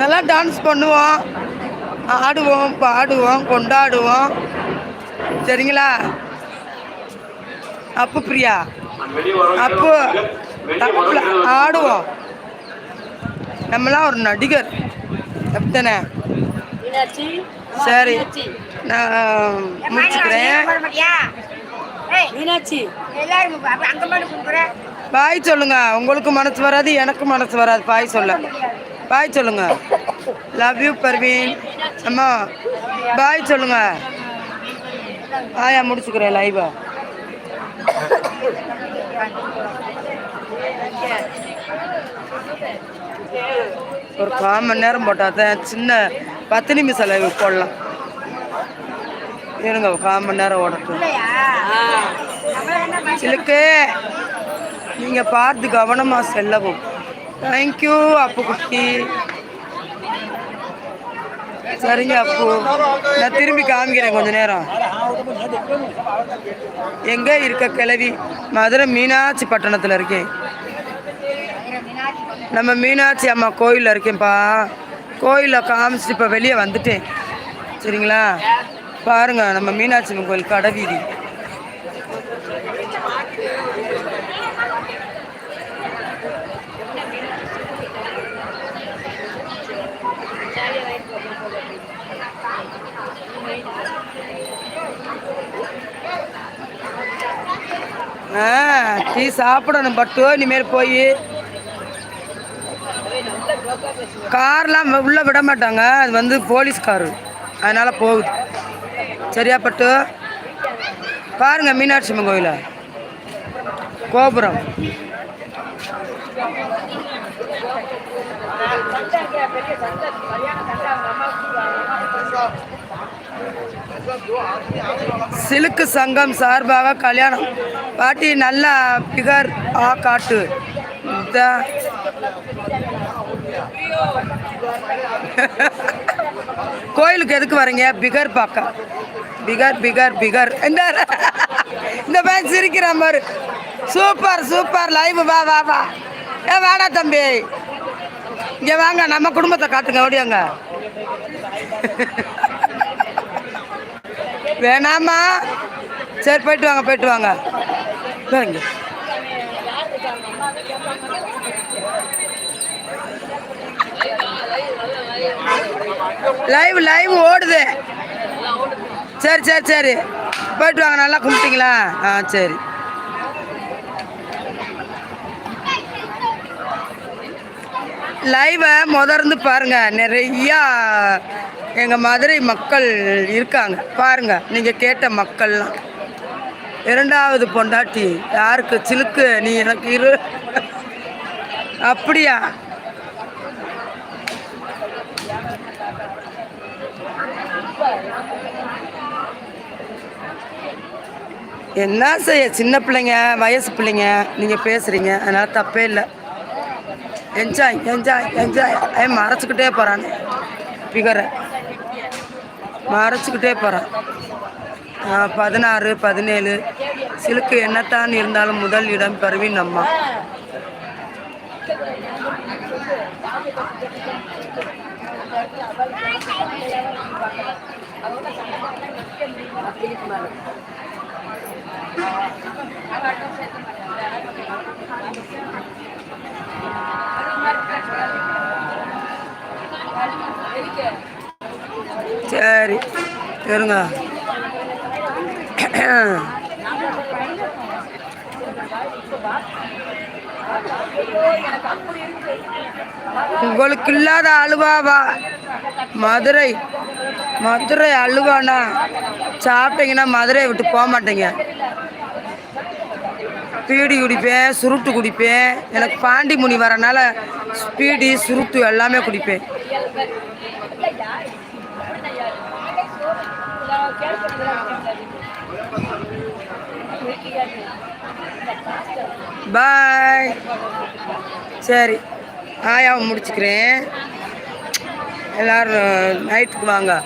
நல்லா டான்ஸ் பண்ணுவோம். ஆடுவோம் பாடுவோம் கொண்டாடுவோம். சரிங்களா? அப்பு பிரியா? அப்பு தப்புல ஆடுவோம். நம்மளாம் ஒரு நடிகர். அப்படித்தானே மீனாட்சி சரி. நான் முடிச்சுக்கிறேன். பாய் சொல்லுங்க. உங்களுக்கு மனசு வராது எனக்கு மனசு வராது. பாய் சொல்ல. பாய் சொல்லுங்க. லவ் யூ பர்வீன் அம்மா பாய் சொல்லுங்க. ஆயா முடிச்சுக்கிறேன் லைவா ஒரு கால் மணி நேரம் போட்டால் தான் சின்ன பத்து நிமிஷம் லைவ் போடலாம். இருங்க ஒரு கால் மணி நேரம் ஓடட்டும். சிலுக்கு நீங்கள் பார்த்து கவனமாக செல்லவும். தேங்க்யூ அப்பு குட்டி சரிங்க அப்பு நான் திரும்பி காமிக்கிறேன் கொஞ்ச நேரம். எங்கே இருக்க கிளவி மதுரை மீனாட்சி பட்டணத்தில் இருக்கேன். நம்ம மீனாட்சி அம்மா கோயிலில் இருக்கேன்ப்பா. கோயிலில் காமிச்சிட்டு இப்போ வெளியே வந்துட்டேன். சரிங்களா? பாருங்க நம்ம மீனாட்சி அம்மன் கோயில் கடைவீதி. டீ சாப்பிடணும் பட்டு இனிமேல் போய். கார்லாம் உள்ளே விட மாட்டாங்க. அது வந்து போலீஸ் காரு. அதனால் போகுது. சரியா பட்டு? பாருங்க மீனாட்சி அம்மன் கோயில. கோபுரம். சிலுக்கு சங்கம் சார்பாக கல்யாணம். பாட்டி நல்ல பிகர் ஆ காட்டு. கோயிலுக்கு எதுக்கு வரீங்க? பிகர் பார்க்க பிகர் பிகர் பிகர். இந்த இந்த பையன் சிரிக்கிற மாதிரி. Super super. லைவ் வா வா வா. ஏ வாடா தம்பி. இங்கே வாங்க நம்ம குடும்பத்தை காட்டுங்க ஓடியாங்க. வேணாமா? சரி போயிட்டு வாங்க போயிட்டு வாங்க. பாருங்க. லைவ் லைவ் ஓடுது. சரி சரி சரி. போயிட்டு வாங்க நல்லா கும்பிட்டீங்களா? ஆ சரி. லைவை முதர்ந்து பாருங்க. நிறையா எங்கள் மதுரை மக்கள் இருக்காங்க. பாருங்கள் நீங்கள் கேட்ட மக்கள்லாம். இரண்டாவது பொண்டாட்டி யாருக்கு சிலுக்கு? நீ எனக்கு இரு. அப்படியா? என்ன செய்ய? சின்ன பிள்ளைங்க வயசு பிள்ளைங்க நீங்கள் பேசுகிறீங்க அதனால் தப்பே இல்லை. என்ஜாய் என்ஜாய் என்ஜாய் ஏன் மறைச்சிக்கிட்டே போகிறானே பிகரை. மறைச்சிக்கிட்டே போகிறான் பதினாறு பதினேழு சிலுக்கு என்னத்தான் இருந்தாலும் முதல் இடம் பருவின் அம்மா. சரி. இருங்க. உங்களுக்கு இல்லாத அழுவாவா மதுரை. மதுரை அழுவானா சாப்பிட்டீங்கன்னா மதுரையை விட்டு போக மாட்டீங்க. பீடி குடிப்பேன் சுருட்டு குடிப்பேன். எனக்கு பாண்டி முனி வரனால ஸ்பீடி சுருட்டு எல்லாமே குடிப்பேன். பாய். சரி. ஆயாவை முடிச்சுக்கிறேன். எல்லோரும் நைட்டுக்கு வாங்க.